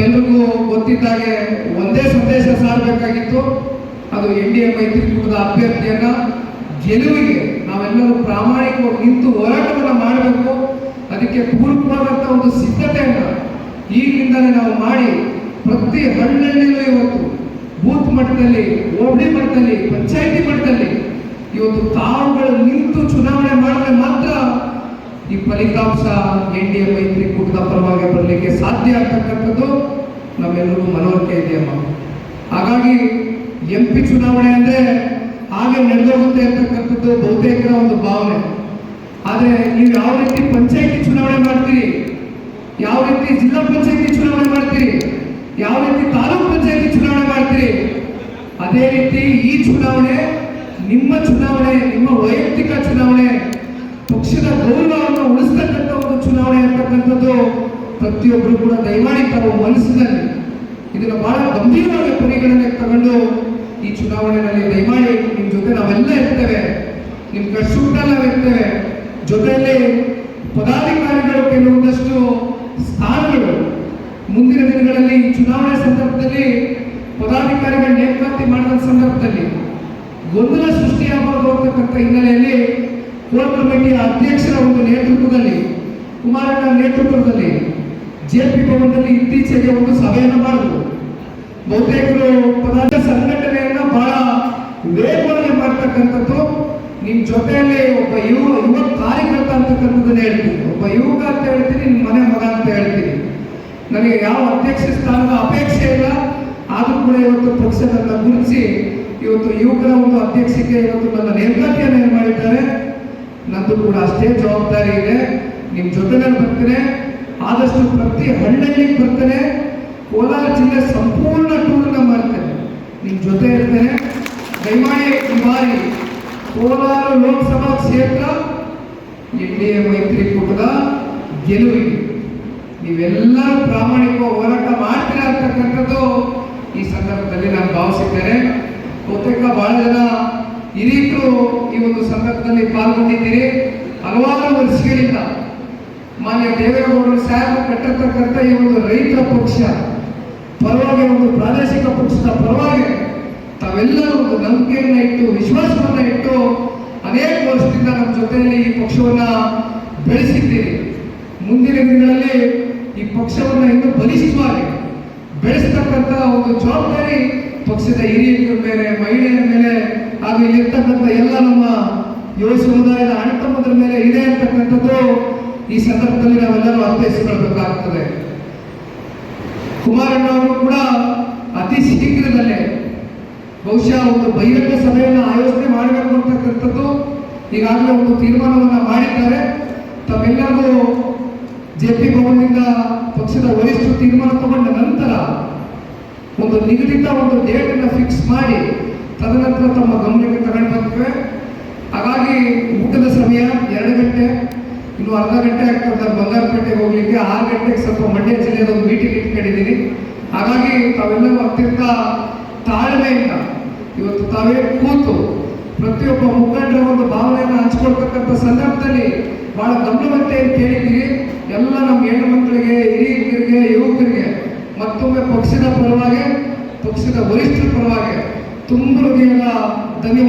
ತಮ್ಮೆಲ್ಲರಿಗೂ ಗೊತ್ತಿದ್ದಾಗೆ ಒಂದೇ ಸಂದೇಶ ಸಾರಬೇಕಾಗಿತ್ತು. ಅದು ಎನ್ ಡಿ ಎ ಮೈತ್ರಿಕೂಟದ ಅಭ್ಯರ್ಥಿಯನ್ನ ಗೆಲುವಿಗೆ ನಾವೆಲ್ಲರೂ ಪ್ರಾಮಾಣಿಕವಾಗಿ ನಿಂತು ಹೋರಾಟವನ್ನು ಮಾಡಬೇಕು. ಅದಕ್ಕೆ ಪೂರಕವಾದಂಥ ಒಂದು ಸಿದ್ಧತೆಯನ್ನ ಈಗಿಂದಲೇ ನಾವು ಮಾಡಿ ಪ್ರತಿ ಹಳ್ಳಿಯಲ್ಲೂ ಇವತ್ತು ಬೂತ್ ಮಟ್ಟದಲ್ಲಿ, ಹೋಬಳಿ ಮಟ್ಟದಲ್ಲಿ, ಪಂಚಾಯಿತಿ ಮಟ್ಟದಲ್ಲಿ ಇವತ್ತು ತಾವುಗಳು ನಿಂತು ಚುನಾವಣೆ ಮಾಡಿದ್ರೆ ಮಾತ್ರ ಈ ಫಲಿತಾಂಶ ಎನ್ ಡಿ ಎ ಮೈತ್ರಿಕೂಟದ ಪರವಾಗಿ ಬರಲಿಕ್ಕೆ ಸಾಧ್ಯ ಆಗ್ತಕ್ಕಂಥದ್ದು ನಮ್ಮೆಲ್ಲರಿಗೂ ಮನವರಿಕೆ ಇದೆಯಮ್ಮ ಹಾಗಾಗಿ ಎಂ ಪಿ ಚುನಾವಣೆ ಅಂದ್ರೆ ಹಾಗೆ ನಡೆದೋಗುತ್ತೆ ಅಂತಕ್ಕಂಥದ್ದು ಬಹುತೇಕ ಒಂದು ಭಾವನೆ. ಆದರೆ ನೀವು ಯಾವ ರೀತಿ ಪಂಚಾಯಿತಿ ಚುನಾವಣೆ ಮಾಡ್ತೀರಿ? ಯಾವ ರೀತಿ ಜಿಲ್ಲಾ ಪಂಚಾಯಿತಿ ಚುನಾವಣೆ ಮಾಡ್ತೀರಿ? ಯಾವ ರೀತಿ ತಾಲೂಕು ಪಂಚಾಯಿತಿ ಚುನಾವಣೆ ಮಾಡ್ತೀರಿ? ಅದೇ ರೀತಿ ಈ ಚುನಾವಣೆ, ನಿಮ್ಮ ಚುನಾವಣೆ, ನಿಮ್ಮ ವೈಯಕ್ತಿಕ ಚುನಾವಣೆ, ಪಕ್ಷದ ಗೌರವವನ್ನು ಉಳಿಸ್ತಕ್ಕಂಥ ಒಂದು ಚುನಾವಣೆ ಅಂತಕ್ಕಂಥದ್ದು ಪ್ರತಿಯೊಬ್ಬರು ಕೂಡ ದಯಮಾಡಿ ತಮ್ಮ ಮನಸ್ಸಿನಲ್ಲಿ ಇದನ್ನು ಬಹಳ ಗಂಭೀರವಾಗಿ ಪರಿಗಣನೆ ತಗೊಂಡು ಈ ಚುನಾವಣೆಯಲ್ಲಿ ದಯಮಾಡಿ ನಿಮ್ಮ ಜೊತೆ ನಾವೆಲ್ಲ ಇರ್ತೇವೆ. ನಿಮ್ಮ ಕಷ್ಟ ನಾವು ಇರ್ತೇವೆ. ಜೊತೆಯಲ್ಲಿ ಪದಾಧಿಕಾರಿಗಳು ಕೆಲವೊಂದಷ್ಟು ಸ್ಥಾನಗಳು. ಮುಂದಿನ ದಿನಗಳಲ್ಲಿ ಈ ಚುನಾವಣೆ ಸಂದರ್ಭದಲ್ಲಿ ಪದಾಧಿಕಾರಿಗಳ ನೇಮಕಾತಿ ಮಾಡಿದ ಸಂದರ್ಭದಲ್ಲಿ ಗೊಂದಲ ಸೃಷ್ಟಿಯಾಗಬಾರದು ಹಿನ್ನೆಲೆಯಲ್ಲಿ ಕೋರ್ ಕಮಿಟಿಯ ಅಧ್ಯಕ್ಷರ ಒಂದು ನೇತೃತ್ವದಲ್ಲಿ ಕುಮಾರಣ್ಣ ನೇತೃತ್ವದಲ್ಲಿ ಜೆ ಪಿ ಭವನದಲ್ಲಿ ಇತ್ತೀಚೆಗೆ ಒಂದು ಸಭೆಯನ್ನು ಮಾಡಿದ್ರು. ಬಹುತೇಕರು ಪದಾರ್ಥ ಸಂಘಟನೆಯನ್ನ ಬಹಳ ವೇಗವಾಗಿ ಮಾಡ್ತಕ್ಕಂಥದ್ದು. ನಿಮ್ ಜೊತೆಯಲ್ಲಿ ಒಬ್ಬ ಯುವ ಯುವ ಕಾರ್ಯಕರ್ತ ಅಂತಕ್ಕಂಥದ್ದನ್ನ ಹೇಳ್ತೀನಿ. ಒಬ್ಬ ಯುವಕ ಅಂತ ಹೇಳ್ತೀನಿ ನಿಮ್ಮ ಮನೆ ಮಗ ಅಂತ ಹೇಳ್ತೀನಿ. ನನಗೆ ಯಾವ ಅಧ್ಯಕ್ಷ ಸ್ಥಾನದ ಅಪೇಕ್ಷೆ ಇಲ್ಲ. ಆದರೂ ಕೂಡ ಇವತ್ತು ಪಕ್ಷ ನನ್ನ ಗುರುತಿಸಿ, ಇವತ್ತು ಯುವಕರ ಒಂದು ಅಧ್ಯಕ್ಷಕ್ಕೆ ಇವತ್ತು ನನ್ನ ನೇಮಕಾತಿಯನ್ನು ಏನು ಮಾಡಿದ್ದಾರೆ. ನಂದು ಕೂಡ ಅಷ್ಟೇ ಜವಾಬ್ದಾರಿ ಇದೆ. ನಿಮ್ಮ ಜೊತೆಯಲ್ಲಿ ಬರ್ತೇನೆ. ಆದಷ್ಟು ಪ್ರತಿ ಹಳ್ಳಿಗೆ ಬರ್ತಾರೆ, ಕೋಲಾರ ಜಿಲ್ಲೆ ಸಂಪೂರ್ಣ ಟೂರ್ನ ಮಾಡ್ತಾನೆ ನಿಮ್ ಜೊತೆ ಇರ್ತಾರೆ. ದಯಮಾಡಿ ಈ ಬಾರಿ ಕೋಲಾರ ಲೋಕಸಭಾ ಕ್ಷೇತ್ರ ಎನ್ ಮೈತ್ರಿಕೂಟದ ಗೆಲುವಿಗೆ. ನೀವೆಲ್ಲರೂ ಪ್ರಾಮಾಣಿಕ ಹೋರಾಟ ಮಾಡ್ತೀರಾ ಅಂತಕ್ಕಂಥದ್ದು ಈ ಸಂದರ್ಭದಲ್ಲಿ ನಾನು ಭಾವಿಸಿದ್ದೇನೆ ಬಹುತೇಕ ಬಹಳ ಜನ ಹಿರಿಯರು ಈ ಒಂದು ಸಂದರ್ಭದಲ್ಲಿ ಪಾಲ್ಗೊಂಡಿದ್ದೀರಿ. ದೇವೇಗೌಡರು ಸಾಹೇಬ್ ಕಟ್ಟಿರ್ತಕ್ಕಂಥ ಈ ಒಂದು ರೈತರ ಪಕ್ಷ, ಪರವಾಗಿ ಒಂದು ಪ್ರಾದೇಶಿಕ ಪಕ್ಷದ ಪರವಾಗಿ ತಾವೆಲ್ಲರೂ ಒಂದು ನಂಬಿಕೆಯನ್ನ ಇಟ್ಟು, ವಿಶ್ವಾಸವನ್ನ ಇಟ್ಟು ಅನೇಕ ವರ್ಷದಿಂದ ನಮ್ಮ ಜೊತೆಯಲ್ಲಿ ಈ ಪಕ್ಷವನ್ನ ಬೆಳೆಸಿದ್ದೀರಿ. ಮುಂದಿನ ದಿನಗಳಲ್ಲಿ ಈ ಪಕ್ಷವನ್ನು ಇನ್ನೂ ಬಲಿಷ್ಠವಾಗಿ ಬೆಳೆಸ್ತಕ್ಕಂಥ ಒಂದು ಜವಾಬ್ದಾರಿ ಪಕ್ಷದ ಹಿರಿಯರ ಮೇಲೆ, ಮಹಿಳೆಯರ ಮೇಲೆ, ಹಾಗೂ ಇಲ್ಲಿರ್ತಕ್ಕಂಥ ಎಲ್ಲ ನಮ್ಮ ಯುವ ಸಮುದಾಯದ ಅಣ್ಣತಮ್ಮದ್ರ ಮೇಲೆ ಇದೆ ಅಂತಕ್ಕಂಥದ್ದು ಈ ಸಂದರ್ಭದಲ್ಲಿ ನಾವೆಲ್ಲರೂ ಅರ್ಥೈಸಿಕೊಳ್ಬೇಕಾಗ್ತದೆ ಕುಮಾರಣ್ಣ ಅವರು ಕೂಡ ಅತಿ ಶೀಘ್ರದಲ್ಲೇ ಬಹುಶಃ ಒಂದು ಬಹಿರಂಗ ಸಭೆಯನ್ನು ಆಯೋಜನೆ ಮಾಡಬೇಕು ಅಂತಕ್ಕಂಥದ್ದು ಈಗಾಗಲೇ ಒಂದು ತೀರ್ಮಾನವನ್ನು ಮಾಡಿದ್ದಾರೆ. ತಮ್ಮೆಲ್ಲರಿಗೂ ಜೆ ಪಿ ಭವನದಿಂದ ಪಕ್ಷದ ವರಿಷ್ಠರು ತೀರ್ಮಾನ ತಗೊಂಡ ನಂತರ ಒಂದು ನಿಗದಿತ ಒಂದು ಡೇಟ್ ಅನ್ನ ಫಿಕ್ಸ್ ಮಾಡಿ ತದನಂತರ ತಮ್ಮ ಗಮನಕ್ಕೆ ತಗೊಂಡು ಬರ್ತೇವೆ ಹಾಗಾಗಿ ಊಟದ ಸಮಯ ಎರಡು ಗಂಟೆ ಇನ್ನು ಅರ್ಧ ಗಂಟೆ ಆಗ್ತದೆ ನಾನು ಬಂಗಾರಪೇಟೆಗೆ ಹೋಗ್ಲಿಕ್ಕೆ. ಆರು ಗಂಟೆಗೆ ಸ್ವಲ್ಪ ಮಂಡ್ಯ ಜಿಲ್ಲೆಯ ಒಂದು ಮೀಟಿಂಗ್ ಇಟ್ಕೊಂಡಿದ್ದೀನಿ. ಹಾಗಾಗಿ ತಾವೆಲ್ಲರೂ ಅತ್ಯಂತ ತಾಳ್ಮೆಯಿಂದ ಇವತ್ತು ತಾವೇ ಕೂತು ಪ್ರತಿಯೊಬ್ಬ ಮುಖಂಡರ ಒಂದು ಭಾವನೆಯನ್ನು ಹಂಚ್ಕೊಳ್ತಕ್ಕಂಥ ಸಂದರ್ಭದಲ್ಲಿ ಬಹಳ ಗಮನವಂತೆ ಕೇಳಿದ್ದೀರಿ ಎಲ್ಲ ನಮ್ಮ ಹೆಣ್ಣು ಮಕ್ಕಳಿಗೆ ಹಿರಿಯರಿಗೆ, ಯುವಕರಿಗೆ, ಮತ್ತೊಮ್ಮೆ ಪಕ್ಷದ ಪರವಾಗಿ, ಪಕ್ಷದ ವರಿಷ್ಠರ ಪರವಾಗಿ ತುಂಬ ಧನ್ಯವಾದ.